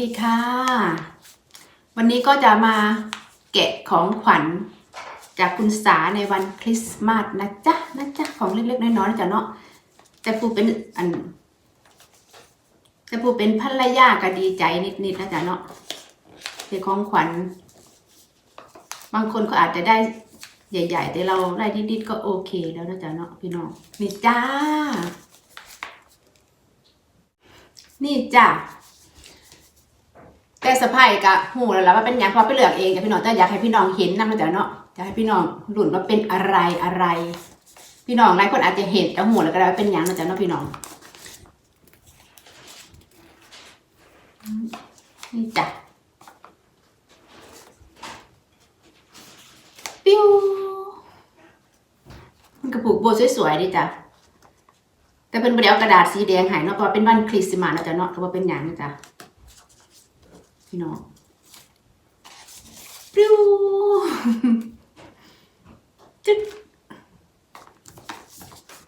ดีค่ะ วันนี้ก็จะมาแกะของขวัญ จากคุณสาในวันคริสต์มาสนะจ๊ะนะจ๊ะของเล็กๆน้อยๆนจ๊ะเนาะแต่ปูเป็นอันแต่ปูเป็นภรรยาก็ดีใจนิดๆนะจ๊ะเนาะเป็นของขวัญ บางคนก็อาจจะได้ใหญ่ ๆ แต่เราได้นิดๆก็โอเคแล้วนะจ๊ะเนาะพี่น้องนี่จ้า นี่จ้ะ แต่สะพายกะหูแล้วล่ะว่าเป็นหยังเพอไปเลือกเองกับพี่น้องแต่อยากให้พี่น้องเห็นนำมาจากเนาะอยากให้พี่น้องหลุนว่าเป็นอะไรอะไร พี่น้องหลายคนอาจจะเห็นแต่หูแล้วก็ได้ว่าเป็นหยังนะจ๊ะเนาะพี่น้องนี่จ้ะปิ้วมันกระปุกโบสวยๆดิจ้ะแต่เป็นประเดี๋ยวกระดาษสีแดงหายเนาะเพราะเป็นวันคริสต์มาสนะจ๊ะเนาะก็ว่าเป็นหยังนะจ๊ะ พี่น้องปลิวจึ๊ด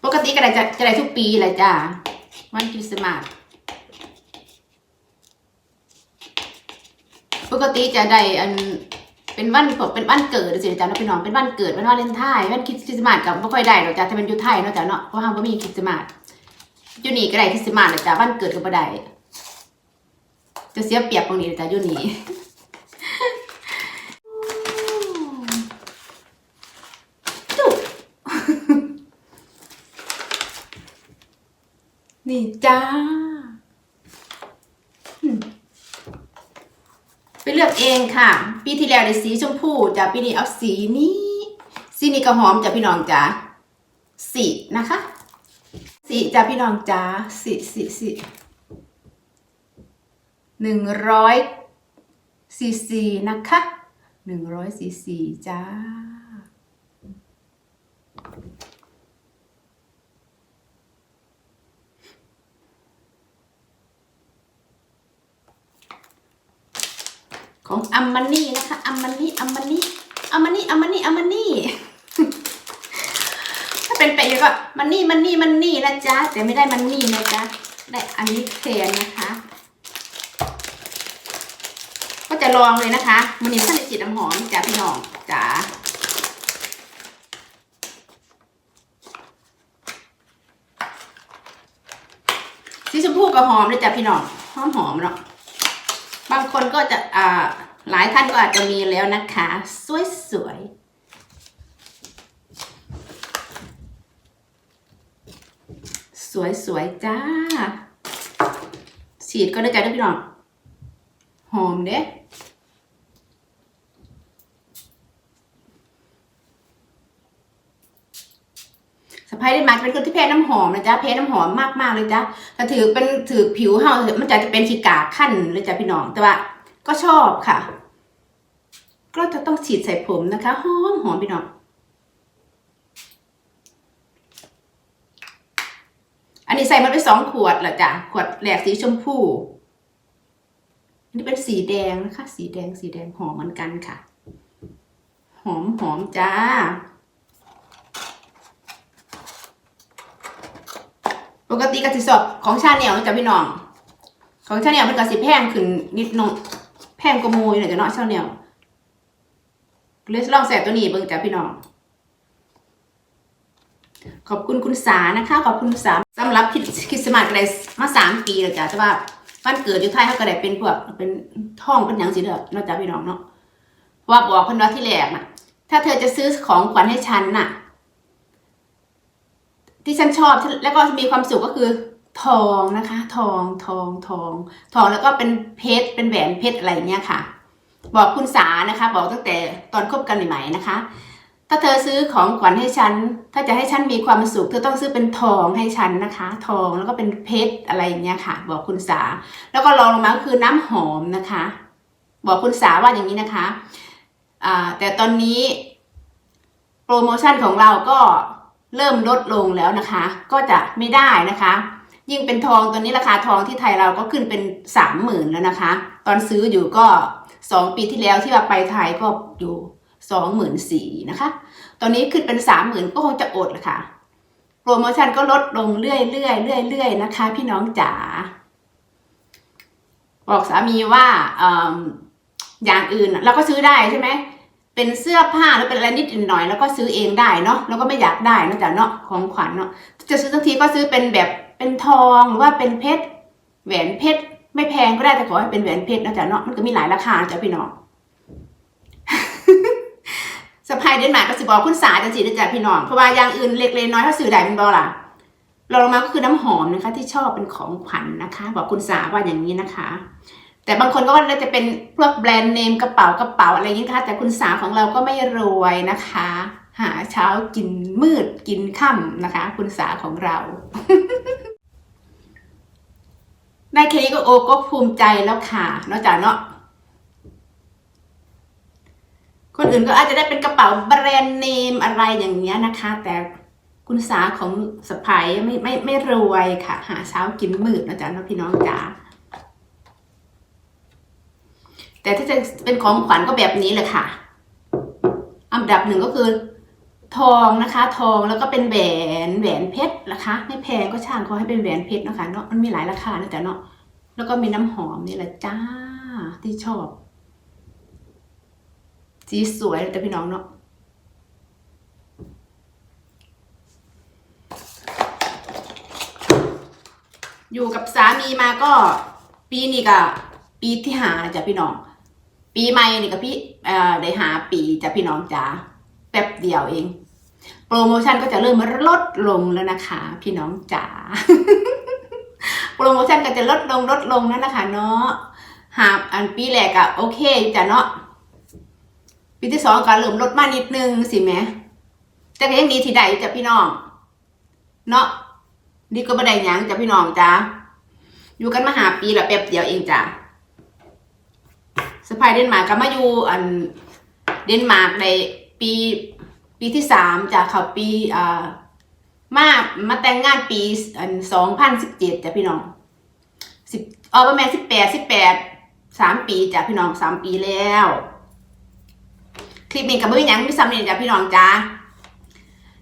ปกติก็ได้จะจะได้ทุกปีเลยจ้าวันคริสต์มาสปกติจะได้อันเป็นวันผมเป็นวันเกิดสิจ้าเนาะพี่น้องเป็นวันเกิดเป็นวันเลนไทน์วันคริสต์มาสกับไม่ค่อยได้หรอกจ้าถ้าเป็นยูไทยเนาะจ้าเนาะเพราะว่าเราไม่มีคริสต์มาสอยูนี่ก็ได้คริสต์มาสเลยจ้าวันเกิดก็ไม่ได้ จะเสียเปรียบตรงนี้แต่อยู่นี่นี่จ้า ไปเลือกเองค่ะ ปีที่แล้วได้สีชมพูจ้ะปีนี้เอาสีนี้ สีนี้ก็หอมจ้ะพี่น้องจ้าสีนะคะ สีจ้ะพี่น้องจ้าสีสีสี หนึ่งร้อยซีซีนะคะหนึ่งร้อยซีซีจ้า ของอัมมานี่นะคะอัมมานี่อัมมานี่อัมมานี่อัมมานี่อัมมานี่ถ้าเป็นไปก็มันนี่มันนี่มันนี่นะจ๊ะแต่ไม่ได้มันนี่นะจ๊ะได้อันนี้แทนนะคะ ก็จะลองเลยนะคะมันนี่ท่านในจิตน้ำหอมจ้าพี่น้องจ๋าสีชมพูกับหอมเลยจ้ะพี่น้องหอมหอมเนาะบางคนก็จะอ่าหลายท่านก็อาจจะมีแล้วนะคะ สวยสวยสวยสวยจ้า ฉีดก็ได้จ้ะพี่น้อง หอมเด้สะพายได้มาเป็นคนที่แพ้น้ำหอมนะจ๊ะแพ้น้ำหอมมากๆเลยจ้ะถ้าถือเป็นถือผิวเฮามันจะจะเป็นขีกาขั้นเลยจ้ะพี่น้อง แต่ว่าก็ชอบค่ะ ก็จะต้องฉีดใส่ผมนะคะหอมหอมพี่น้อง อันนี้ใส่มาไปสองขวดแหละจ้ะขวดแหลกสีชมพู นนี้เป็นสีแดงนะคะ สีแดงสีแดงหอมเหมือนกันค่ะ หอมหอมจ้า ปกติกสิสอบของชาแนลจ๊ะพี่น้อง ของชาแนลมันก็สิแพงขึ้นนิดหน่อยแพงกว่ามูอยู่หน่อยจ้ะเนาะชาแนลเลยลองแสบตัวนี้เบิ่งจ้ะพี่น้อง ขอบคุณคุณสานะคะ ขอบคุณคุณสาสำหรับคิสคริสต์มาสอะไรมาสามปีแล้วจ้ะแต่ว่า วันเกิดอยู่ไทยเขาก็ได้เป็นพวกเป็นท่องเป็นหยังสิเด้อเนาะจ้ะพี่น้องเนาะว่าบอกเพิ่นว่าที่แรกน่ะ ถ้าเธอจะซื้อของขวัญให้ฉันน่ะ ที่ฉันชอบแล้วก็มีความสุขก็คือ ทองนะคะ ทองทองทอง ทองแล้วก็เป็นเพชรเป็นแหวนเพชรอะไรเงี้ยค่ะ บอกคุณสานะคะ บอกตั้งแต่ตอนคบกันใหม่ๆนะคะ ถ้าเธอซื้อของขวัญให้ฉัน ถ้าจะให้ฉันมีความสุข เธอต้องซื้อเป็นทองให้ฉันนะคะ ทองแล้วก็เป็นเพชรอะไรอย่างเงี้ยค่ะ บอกคุณสา แล้วก็รองลงมาก็คือน้ำหอมนะคะ บอกคุณสาว่าอย่างนี้นะคะแต่ตอนนี้โปรโมชั่นของเราก็เริ่มลดลงแล้วนะคะ ก็จะไม่ได้นะคะ ยิ่งเป็นทองตัวนี้ราคาทองที่ไทยเราก็ขึ้นเป็นสามหมื่นแล้วนะคะ ตอนซื้ออยู่ก็สองปีที่แล้วที่ว่าไปไทยก็อยู่ สองหมื่นสี่นะคะ ตอนนี้ขึ้นเป็นสามหมื่นก็คงจะอดละค่ะ โปรโมชั่นก็ลดลงเรื่อยเรื่อยเรื่อยเรื่อยๆนะคะ พี่น้องจ๋า บอกสามีว่าอย่างอื่นเราก็ซื้อได้ใช่ไหม เป็นเสื้อผ้าหรือเป็นอะไรนิดหน่อย แล้วก็ซื้อเองได้เนาะ แล้วก็ไม่อยากได้นะจ๊ะเนาะของขวัญเนาะ จะซื้อทั้งทีก็ซื้อเป็นแบบเป็นทองหรือว่าเป็นเพชร แหวนเพชรไม่แพงก็ได้แต่ขอให้เป็นแหวนเพชรนะจ๊ะเนาะ มันก็มีหลายราคาจ้ะพี่น้องะพายเดนมาร์กก็สิบอกคุณสาจังสินะจ๊ะพี่น้อง เพราะว่าอย่างอื่นเล็กๆน้อยๆถ้าซื้อได้เป็นบอล่ะเราลงมาก็คือน้ำหอมนะคะ ที่ชอบเป็นของขวัญนะคะ บอกคุณสาว่าอย่างนี้นะคะ แต่บางคนก็ว่าจะเป็นพวกแบรนด์เนมกระเป๋ากระเป๋าอะไรอย่างนี้ค่ะแต่คุณสาของเราก็ไม่รวยนะคะ หาเช้ากินมืดกินค่ำนะคะ คุณสาของเราได้แค่นี้ก็โอก็ภูมิใจแล้วค่ะนอกจากเนาะ คนอื่นก็อาจจะได้เป็นกระเป๋าแบรนด์เนมอะไรอย่างเงี้ยนะคะ แต่คุณสาของสะพายไม่ไม่ไม่รวยค่ะ หาเช้ากินมืดนะจ๊ะพี่น้องจ๋าแต่ถ้าจะเป็นของขวัญก็แบบนี้เลยค่ะ อันดับหนึ่งก็คือทองนะคะ ทองแล้วก็เป็นแหวนแหวนเพชรนะคะ ไม่แพงก็ช่างเขาให้เป็นแหวนเพชรนะคะเนาะมันมีหลายราคานะจ๊ะเนาะแล้วก็มีน้ำหอมนี่แหละจ้าที่ชอบ สีสวยแต่พี่น้องเนาะอยู่กับสามีมาก็ปีนี้ก็ปีที่หาจ้ะพี่น้อง ปีใหม่นี่ก็พี่เอ่อได้หาปีจ้ะพี่น้องจ๋าแป๊บเดียวเอง โปรโมชั่นก็จะเริ่มลดลงแล้วนะคะ พี่น้องจ๋าโปรโมชั่นก็จะลดลงลดลงแล้วนะคะ เนาะหาอันปีแรกอะโอเคจ้ะเนาะ ปีที่สองก็เริ่มลดมานิดนึงสิแม่แต่ก็ยังดีที่ได้จ้ะพี่น้อง เนาะดีก็บ่ได้ยังจ้ะพี่น้องจ้าอยู่กันมาหาปีละแป๊บเดียวเองจ้ะสะพายเดนมาร์กก็มาอยู่อันเดนมาร์กในปีปีที่สามจ้ะเขาปีอ่ามามาแต่งงานปีอันสองพันสิบเจ็ดจ้ะพี่น้องสิบเออประมาณสิบแปดสิบแปดสามปีจ้ะพี่น้องสามปีแล้ว คลิปนี้กับมือหยังไม่สำเร็จจ้ะพี่น้องจ้า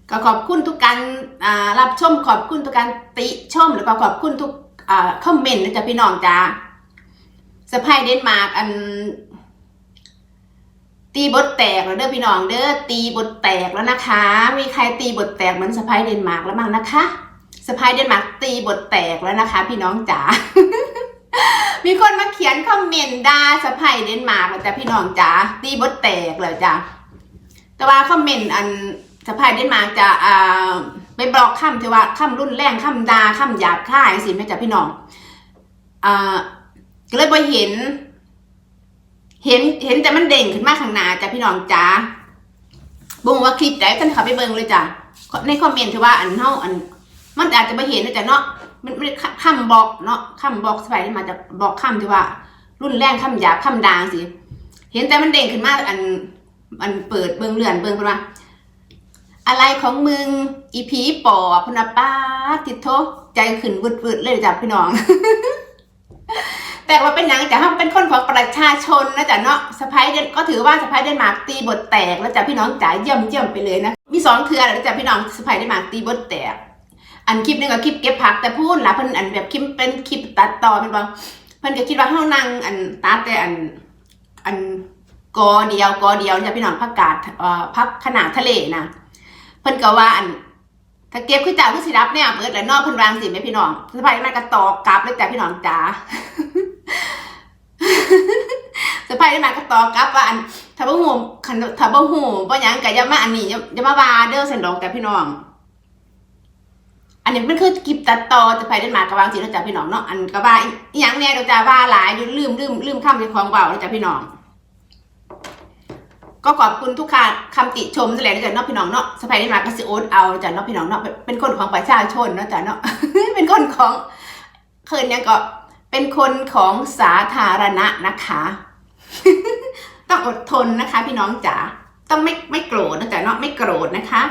ก็ขอบคุณทุกการรับชมขอบคุณทุกการติชม แล้วก็ขอบคุณทุกอคอมเมนต์นะจ๊ะพี่น้องจ้าสะพายเดนมาร์กอัน ตีบทแตกแล้วเด้อพี่น้องเด้อตีบทแตกแล้วนะคะ มีใครตีบทแตกเหมือนสะพายเดนมาร์กแล้วบ้งนะคะสะพายเดนมาร์กตีบทแตกแล้วนะคะ พี่น้องจ๋า มีคนมาเขียนคอมเมนต์ด่าสะพายเดนมาร์กจ้ะพี่น้องจ๋าตีบทแตกเลยจ้ะแต่ว่าคอมเมนต์อันสะพายเดนมาร์กจะอ่าไปบล็อกคำที่ว่าคำรุนแรงคำด่าคำหยาบคายสิแม่จ้ะพี่น้องอ่าก็เลยไปเห็น เห็นเห็นแต่มันเด้งขึ้นมาข้างหน้าจ้ะพี่น้องจ๋าบ่งว่าคลิปไหนท่านเขับไปเบิ่งเลยจ้ะในคอมเมนต์ที่ว่าอันเฮาอัน มันอาจจะไปเห็นนะจ๊ะเนาะ มันไม่ได้คำบอกเนาะคำบอกสไปมาจะบอกคำที่ว่า รุ่นแรงคำหยาบคำด่างสิเห็นแต่มันเด้งขึ้นมาอันอันเปิดเบิงเลื่อนเบิงเพิ่นว่า อะไรของมึง อีผีปอบพนป้าติดโทใจขึ้นวืดๆเลยจ้ะพี่น้อง แต่ว่าเป็นยังจ้ะถ้าเป็นคนของประชาชนนะจ๊ะเนาะสไปเดนก็ถือว่าสไปเดนมาร์กตีบทแตกแล้วจ้ะพี่น้องจ๋าเยี่ยมเยี่ยมไปเลยนะมีสองเทือแล้วจ้ะพี่น้องสไปเดนมาร์กตีบทแตก อันคลิปนึงก็คลิปเก็บผักแต่พูดละเพิ่นอันแบบคลิปเป็นคลิปตัดต่อเป็นบ่เพิ่นก็คิดว่าเฮานั่งอันตัดแต่อันอันกอเดียวกอเดียวจ้ะพี่น้องผักกาดเอ่อผักขนาดทะเลนะเพิ่นก็ว่าอันถ้าเก็บคือจ่าคือสิรับเนี่ยเปิดแล้วนอกเพิ่นวางสิแม่พี่น้องสะพายมันก็ตอกกลับเลยจ้ะพี่น้องจ๋าสะพายมันก็ตอกกลับว่าอันถ้าบ่ฮู้ถ้าบ่ฮู้บ่หยังก็อย่ามาอันนี้อย่าอย่ามาว่าเด้อสันดอกจ้ะพี่น้อง นนี้มันคือคลิปตัดต่อจะไปเดนมาร์กกับวางสีแล้วจ้ะพี่น้องเนาะอันก็ว่าอีหยังแน่เราจะว่าหลายยู่ลืมลืมลืมคำในของเบาแล้วจ้ะพี่น้อง ก็ขอบคุณทุกคำคำติชมแสดงจ้ะเนาะพี่น้องเนาะสไปเดนมาร์กก็สิโอ๊ตเอาจ้ะเนาะพี่น้องเนาะเป็นคนของประชาชนเนาะจ้ะเนาะเป็นคนของเคินเนี่ยก็เป็นคนของสาธารณะนะคะ ต้องอดทนนะคะ พี่น้องจ๋าต้องไม่ไม่โกรธนะจ๊ะเนาะไม่โกรธนะคะ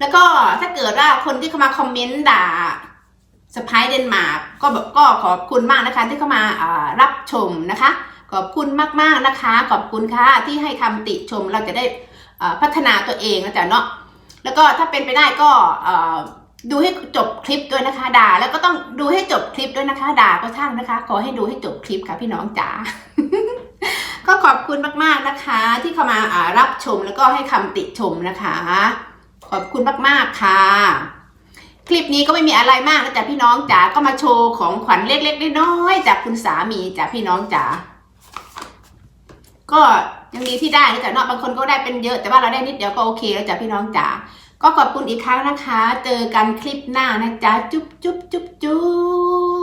แล้วก็ถ้าเกิดว่าคนที่เข้ามาคอมเมนต์ด่าสไปเดนมาร์กก็แบบก็ขอบคุณมากนะคะที่เข้ามารับชมนะคะ ขอบคุณมากๆนะคะ ขอบคุณค่ะที่ให้คำติชมเราจะได้พัฒนาตัวเองนะจ๊ะเนาะแล้วก็ถ้าเป็นไปได้ก็ดูให้จบคลิปด้วยนะคะ ด่า แล้วก็ต้องดูให้จบคลิปด้วยนะคะ ด่าก็ช่างนะคะ ขอให้ดูให้จบคลิปค่ะพี่น้องจ๋าก็ขอบคุณมากๆนะคะ ที่เข้ามาอ่ารับชมแล้วก็ให้คำติชมนะคะ ขอบคุณมากๆค่ะ คลิปนี้ก็ไม่มีอะไรมากนะจ๊ะพี่น้องจ๋าก็มาโชว์ของขวัญเล็กๆน้อยๆจากคุณสามีจ้ะพี่น้องจ๋าก็ยังดีที่ได้นะจ๊ะเนาะบางคนก็ได้เป็นเยอะแต่ว่าเราได้นิดเดียวก็โอเคแล้วจ้ะพี่น้องจ๋าก็ขอบคุณอีกครั้งนะคะ เจอกันคลิปหน้านะจ๊ะจุ๊บจุ๊บจุ๊บจุ๊บ